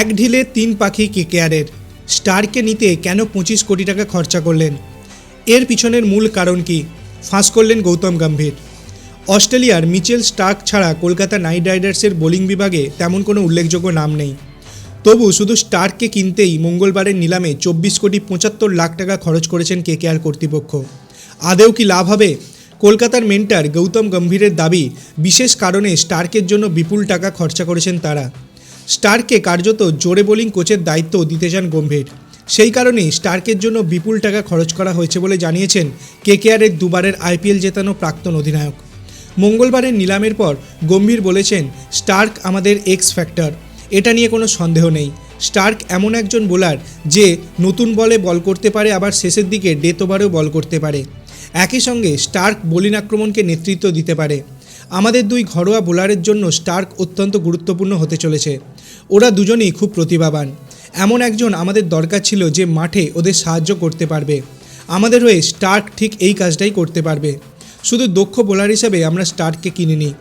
এক ঢিলে তিন পাখি কেকেআরের স্টারকে নিতে কেন পঁচিশ কোটি টাকা খরচা করলেন? এর পিছনের মূল কারণ কি? ফাঁস করলেন গৌতম গম্ভীর। অস্ট্রেলিয়ার মিচেল স্টার্ক ছাড়া কলকাতা নাইট রাইডার্সের বোলিং বিভাগে তেমন কোনো উল্লেখযোগ্য নাম নেই। তবু শুধু স্টার্ককে কিনতেই মঙ্গলবারের নিলামে চব্বিশ কোটি পঁচাত্তর লাখ টাকা খরচ করেছেন কেকেআর কর্তৃপক্ষ। আদেও কি লাভ হবে? কলকাতার মেন্টার গৌতম গম্ভীরের দাবি, বিশেষ কারণে স্টার্কের জন্য বিপুল টাকা খরচা করেছেন তারা। স্টার্ককে কার্যত জোরে বোলিং কোচের দায়িত্ব দিতে চান গম্ভীর। সেই কারণেই স্টার্কের জন্য বিপুল টাকা খরচ করা হয়েছে বলে জানিয়েছেন কেকেআরের দুবারের আইপিএল জেতানো প্রাক্তন অধিনায়ক। মঙ্গলবারের নিলামের পর গম্ভীর বলেছেন, স্টার্ক আমাদের এক্স ফ্যাক্টর এটা নিয়ে কোনো সন্দেহ নেই। স্টার্ক এমন একজন বোলার যে নতুন বলে বল করতে পারে, আবার শেষের দিকে ডেথ ওভারেও বল করতে পারে। একই সঙ্গে স্টার্ক বোলিং আক্রমণকে নেতৃত্ব দিতে পারে। আমাদের দুই ঘরোয়া বোলারের জন্য স্টার্ক অত্যন্ত গুরুত্বপূর্ণ হতে চলেছে। ওরা দুজনেই খুব প্রতিভাবান। এমন একজন আমাদের দরকার ছিল যে মাঠে ওদের সাহায্য করতে পারবে। আমাদের হয়ে স্টার্ক ঠিক এই কাজটাই করতে পারবে। শুধু দক্ষ বোলার হিসাবে আমরা স্টার্ককে কিনে নিই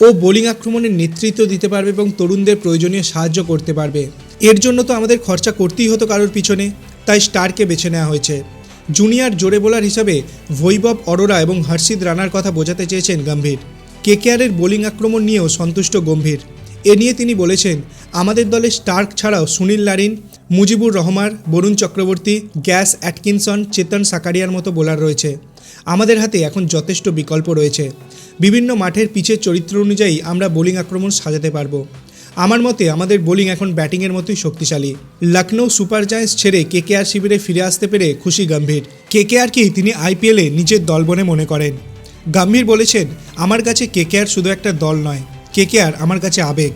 ও বোলিং আক্রমণের নেতৃত্ব দিতে পারবে এবং তরুণদের প্রয়োজনীয় সাহায্য করতে পারবে। এর জন্য তো আমাদের খরচা করতেই হতো কারোর পিছনে, তাই স্টারকে বেছে নেওয়া হয়েছে। জুনিয়র জোরে বোলার হিসাবে বৈভব অরোরা এবং হর্ষিদ রানার কথা বোঝাতে চেয়েছেন গম্ভীর। কেকেআরের বোলিং আক্রমণ নিয়েও সন্তুষ্ট গম্ভীর। এ নিয়ে তিনি বলেছেন, আমাদের দলে স্টার্ক ছাড়াও Sunil Narine, Mujibur Rahman, Varun Chakravarthy, Gus Atkinson, Chetan সাকারিয়ার মতো বোলার রয়েছে। আমাদের হাতে এখন যথেষ্ট বিকল্প রয়েছে। বিভিন্ন মাঠের পিচের চরিত্র অনুযায়ী আমরা বোলিং আক্রমণ সাজাতে পারব। আমার মতে, আমাদের বোলিং এখন ব্যাটিংয়ের মতোই শক্তিশালী। লখনৌ সুপার জায়ান্টস ছেড়ে কেকেআর শিবিরে ফিরে আসতে পেরে খুশি গম্ভীর। কেকেআরকেই তিনি আইপিএলে নিজের দল বনে মনে করেন। গম্ভীর বলেছেন, আমার কাছে কেকেআর শুধু একটা দল নয়, কেকেআর আমার কাছে আবেগ।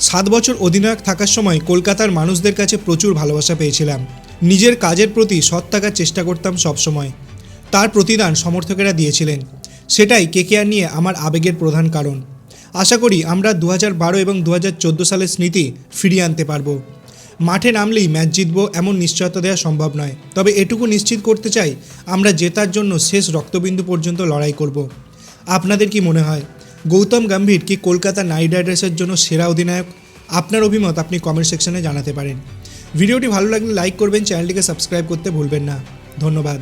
সাত বছর অধিনায়ক থাকার সময় কলকাতার মানুষদের কাছে প্রচুর ভালোবাসা পেয়েছিলাম। নিজের কাজের প্রতি সৎ থাকার চেষ্টা করতাম সবসময়। তার প্রতিদান সমর্থকেরা দিয়েছিলেন। সেটাই কেকেআর নিয়ে আমার আবেগের প্রধান কারণ। আশা করি আমরা দু হাজার বারো এবং দু চোদ্দ সালের স্মৃতি ফিরিয়ে আনতে পারব। মাঠে নামলেই ম্যাচ জিতব এমন নিশ্চয়তা দেওয়া সম্ভব নয়। তবে এটুকু নিশ্চিত করতে চাই, আমরা জেতার জন্য শেষ রক্তবিন্দু পর্যন্ত লড়াই করব। আপনাদের কি মনে হয়? গৌতম গম্ভীর কি কলকাতা নাইট রাইডার্সের জন্য সেরা অধিনায়ক? আপনার অভিমত আপনি কমেন্ট সেকশনে জানাতে পারেন। ভিডিওটি ভালো লাগলে লাইক করবেন চ্যানেলটিকে সাবস্ক্রাইব করতে ভুলবেন না। ধন্যবাদ।